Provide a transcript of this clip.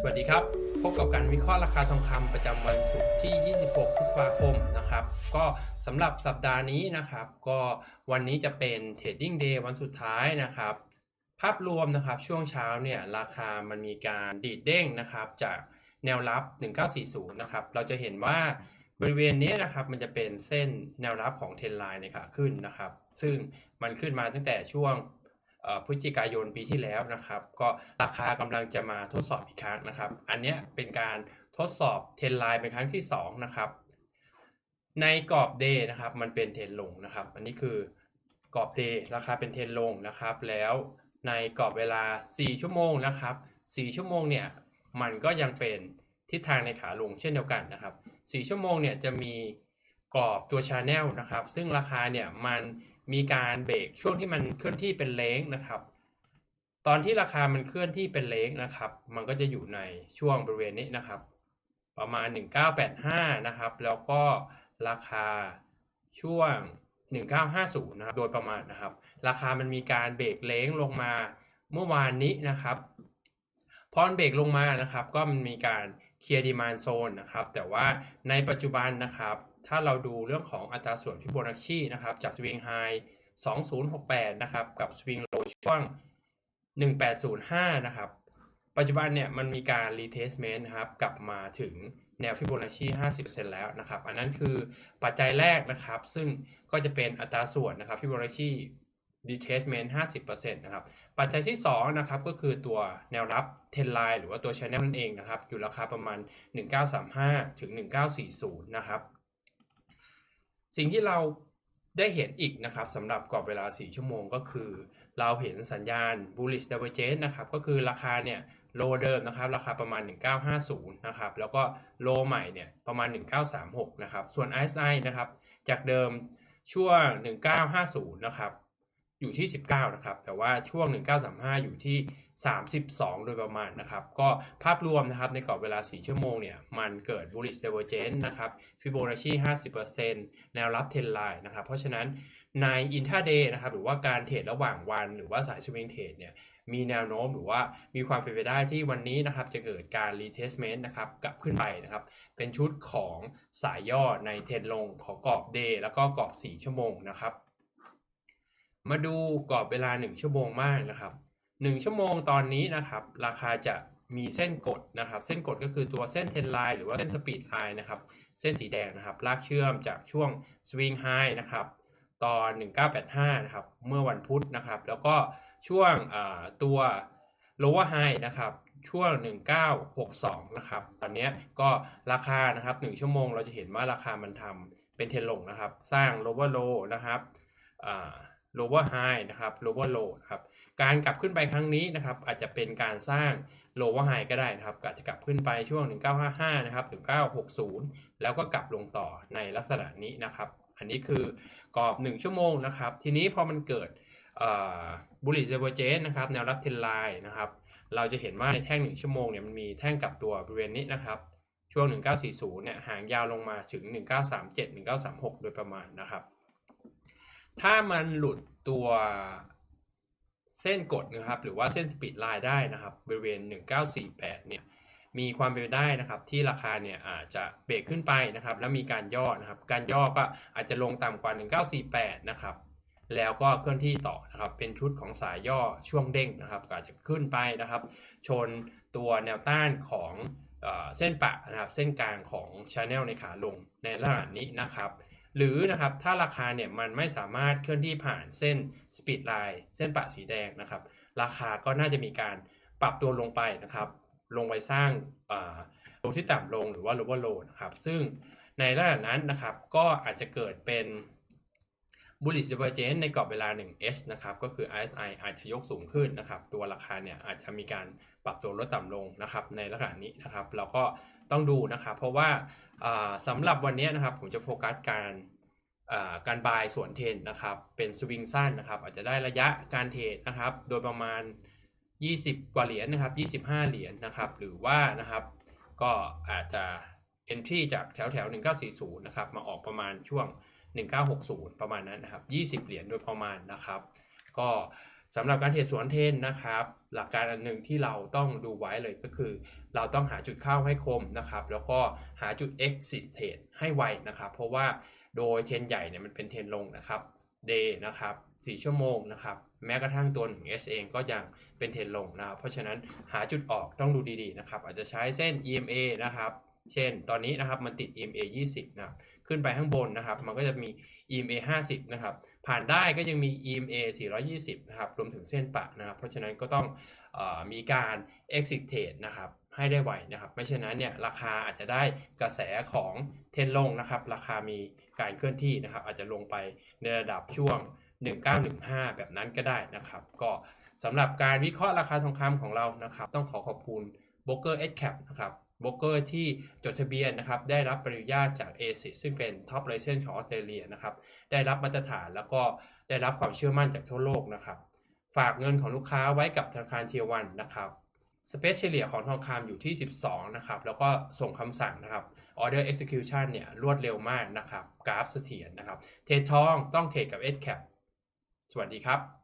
สวัสดีครับ พบกับการวิเคราะห์ราคาทองคำประจำวันศุกร์ที่ 26 พฤษภาคมนะครับ ก็สำหรับสัปดาห์นี้นะครับ ก็วันนี้จะเป็น Trading Day วันสุดท้ายนะครับ ภาพรวมนะครับช่วงเช้าเนี่ยราคามันมีการดีดเด้งนะครับ จากแนวรับ 1940 นะครับ เราจะเห็นว่าบริเวณนี้นะครับมันจะเป็นเส้นแนวรับของเทรนไลน์ในขาขึ้นนะครับ ซึ่งมันขึ้นมาตั้งแต่ช่วง พฤศจิกายนปีที่แล้วนะครับ ก็ราคากำลังจะมาทดสอบอีกครั้งนะครับ อันนี้เป็นการทดสอบเทรนไลน์เป็นครั้งที่2นะครับในกรอบเดย์นะครับมันเป็นเทรนลงนะครับ อันนี้คือกรอบเดย์ราคาเป็นเทรนลงนะครับ แล้วในกรอบเวลา 4 ชั่วโมงนะครับ 4 ชั่วโมงเนี่ยมันก็ยังเป็นทิศทางในขาลงเช่นเดียวกันนะครับ 4 ชั่วโมงเนี่ยจะมีกรอบตัวชาแนลนะครับ ซึ่งราคาเนี่ยมัน มีการเบรกช่วงที่มันเคลื่อนที่เป็นเล้งนะครับ ตอนที่ราคามันเคลื่อนที่เป็นเล้งนะครับ มันก็จะอยู่ในช่วงบริเวณนี้นะครับ ประมาณ 1985 นะครับ แล้วก็ราคาช่วง 1950 นะครับ โดยประมาณนะครับ ราคามันมีการเบรกเล้งลงมาเมื่อวานนี้นะครับ พอนเบรกลงมานะครับ ก็มันมีการเคลียร์ดีมานโซนนะครับ แต่ว่าในปัจจุบันนะครับ ถ้าเราดูเรื่องของอัตราส่วนฟิโบนัชชีนะครับ จากสวิงไฮ2068 นะครับ กับสวิงโลช่วง 1805 นะครับ ปัจจุบันเนี่ยมันมีการรีเทสเมนต์นะครับ กลับมาถึงแนวฟิโบนัชชี50%แล้วนะครับ อันนั้นคือปัจจัยแรกนะครับ ซึ่งก็จะเป็นอัตราส่วนนะครับฟิโบนัชชี detachment 50%นะครับ ปัจจัยที่ 2 นะครับ ก็คือตัวแนวรับ10 line หรือว่าตัว channel นั่นเองนะครับ อยู่ราคาประมาณ 1935 ถึง 1940 นะครับ สิ่งที่เราได้เห็นอีกนะครับสำหรับกรอบเวลา 4 ชั่วโมงก็คือ เราเห็นสัญญาณ bullish divergence นะครับก็คือราคาเนี่ยโลเดิมนะครับราคาประมาณ 1950นะครับแล้วก็โลใหม่เนี่ยประมาณ 1936นะครับส่วน RSI นะครับจากเดิมช่วง 1950นะครับ อยู่ที่ 19 นะครับ แต่ว่าช่วง 1935 อยู่ที่ 32 โดยประมาณนะครับ ก็ภาพรวมนะครับในกรอบเวลา 4 ชั่วโมงเนี่ย มันเกิด bullish divergence นะครับ Fibonacci 50%แนวรับ 10 line นะครับ เพราะฉะนั้นใน intraday นะครับ หรือว่าการเทรดระหว่างวัน หรือว่าสาย swing trade เนี่ยมีแนวโน้มหรือว่ามีความเป็นไปได้ที่วันนี้นะครับ จะเกิดการ retestment นะครับกลับขึ้นไปนะครับ เป็นชุดของสายย่อในเทรนลงของกรอบ day แล้วก็กรอบ 4 ชั่วโมงนะครับ มาดูกรอบเวลา 1 ชั่วโมงมากนะครับ 1 ชั่วโมงตอนนี้นะครับ ราคาจะมีเส้นกดนะครับ เส้นกดก็คือตัวเส้นเทนไลน์หรือว่าเส้นสปีดไลน์นะครับ เส้นสีแดงนะครับ ลากเชื่อมจากช่วงสวิงไฮนะครับ ตอน 1985 นะครับ เมื่อวันพุธนะครับ แล้วก็ช่วงตัว lower high นะครับ ช่วง 1962 นะครับ ตอนนี้ก็ราคานะครับ 1 ชั่วโมงเราจะเห็นว่าราคามันทำเป็นเทรนลงนะครับ สร้าง lower low นะครับ lower high นะครับ lower low นะครับ การกลับขึ้นไปครั้งนี้นะครับ อาจจะเป็นการสร้าง lower high ก็ได้นะครับอาจจะกลับขึ้นไปช่วง 1955 นะครับ 1960 แล้วก็กลับลงต่อในลักษณะนี้นะครับ อันนี้คือกรอบ 1 ชั่วโมงนะครับ ทีนี้พอมันเกิดบุริ divergence นะครับ แนวรับเทนไลน์นะครับ เราจะเห็นว่าในแท่ง 1 ชั่วโมงเนี่ยมันมีแท่งกลับตัวบริเวณนี้นะครับช่วง 1940 เนี่ย หางยาวลงมาถึง 1937 1936 โดยประมาณนะครับ ถ้ามันหลุดตัวเส้นกดนะครับ หรือว่าเส้นสปีดไลน์ได้นะครับ บริเวณ 1948 เนี่ย มีความเป็นไปได้นะครับ ที่ราคาเนี่ยอาจจะเบรกขึ้นไปนะครับ แล้วมีการย่อนะครับ การย่อก็อาจจะลงต่ำกว่า 1948 นะครับ แล้วก็เคลื่อนที่ต่อนะครับ เป็นชุดของสายย่อช่วงเด้งนะครับก็อาจจะขึ้นไปนะครับ ชนตัวแนวต้านของเอเส้นปะนะครับ เส้นกลางของช n แนลในขาลงในลักษณะนี้นะครับ หรือนะครับถ้าราคาเนี่ยมันไม่สามารถเคลื่อนที่ผ่านเส้นสปีดไลน์เส้นปะสีแดงนะครับ ราคาก็น่าจะมีการปรับตัวลงไปนะครับ ลงไปสร้างโลที่ต่ำลงหรือว่า lower low นะครับ ซึ่งในระดับนั้นนะครับ ก็อาจจะเกิดเป็น bullish divergence ในกรอบเวลา 1h นะครับ ก็คือ RSI อาจจะยกสูงขึ้นนะครับ ตัวราคาเนี่ยอาจจะมีการปรับตัวลดต่ำลงนะครับ ในลักษณะนี้นะครับเราก็ ต้องดูนะครับ เพราะว่าสำหรับวันนี้นะครับผมจะโฟกัสการการบายส่วนเทนนะครับ เป็นสวิงสั้นนะครับ อาจจะได้ระยะการเทรดนะครับ โดยประมาณ 20 กว่าเหรียญนะครับ25 เหรียญนะครับ หรือว่านะครับ ก็อาจจะ entry จากแถวแถว1940 นะครับ มาออกประมาณช่วง 1960 ประมาณนั้นนะครับ 20 เหรียญโดยประมาณนะครับ ก็ สำหรับการเทรดสวนเทนนะครับ หลักการอันหนึ่งที่เราต้องดูไว้เลยก็คือ เราต้องหาจุดเข้าให้คมนะครับ แล้วก็หาจุด exit trade ให้ไวนะครับ เพราะว่าโดยเทรนใหญ่เนี่ยมันเป็นเทรนลงนะครับ day นะครับ4ชั่วโมงนะครับ แม้กระทั่งตัว 1S เองก็ยังเป็นเทรนลงนะครับ เพราะฉะนั้นหาจุดออกต้องดูดีๆนะครับ อาจจะใช้เส้น EMA นะครับ เช่น ตอนนี้นะครับมันติด EMA 20 นะครับ ขึ้นไปข้างบนนะครับ มันก็จะมี EMA 50 นะครับ ผ่านได้ก็ยังมี EMA 420 นะครับ รวมถึงเส้นปะนะครับ เพราะฉะนั้นก็ต้องออมีการ exit trade นะครับให้ได้ไหวนะครับ ไม่เช่นนั้นเนี่ยราคาอาจจะได้กระแสของเทนลงนะครับ ราคามีการเคลื่อนที่นะครับ อาจจะลงไปในระดับช่วง 1915 แบบนั้นก็ได้นะครับ ก็สำหรับการวิเคราะห์ราคาทองคำของเรานะครับ ต้องขอขอบคุณ b r o k e r s c a p นะครับ โบรกเกอร์ที่จดทะเบียนนะครับได้รับอนุญาตจาก ASIC ซึ่งเป็นท็อปไลเซนส์ของออสเตรเลียนะครับได้รับมาตรฐานแล้วก็ได้รับความเชื่อมั่นจากทั่วโลกนะครับฝากเงินของลูกค้าไว้กับธนาคารเทียวันนะครับสเปซเฉลี่ยของทองคำอยู่ที่ 12 นะครับ แล้วก็ส่งคำสั่งนะครับ Order Execution เนี่ยรวดเร็วมากนะครับ กราฟเสถียรนะครับ เทรดทองต้องเทรดกับ s c a p สวัสดีครับ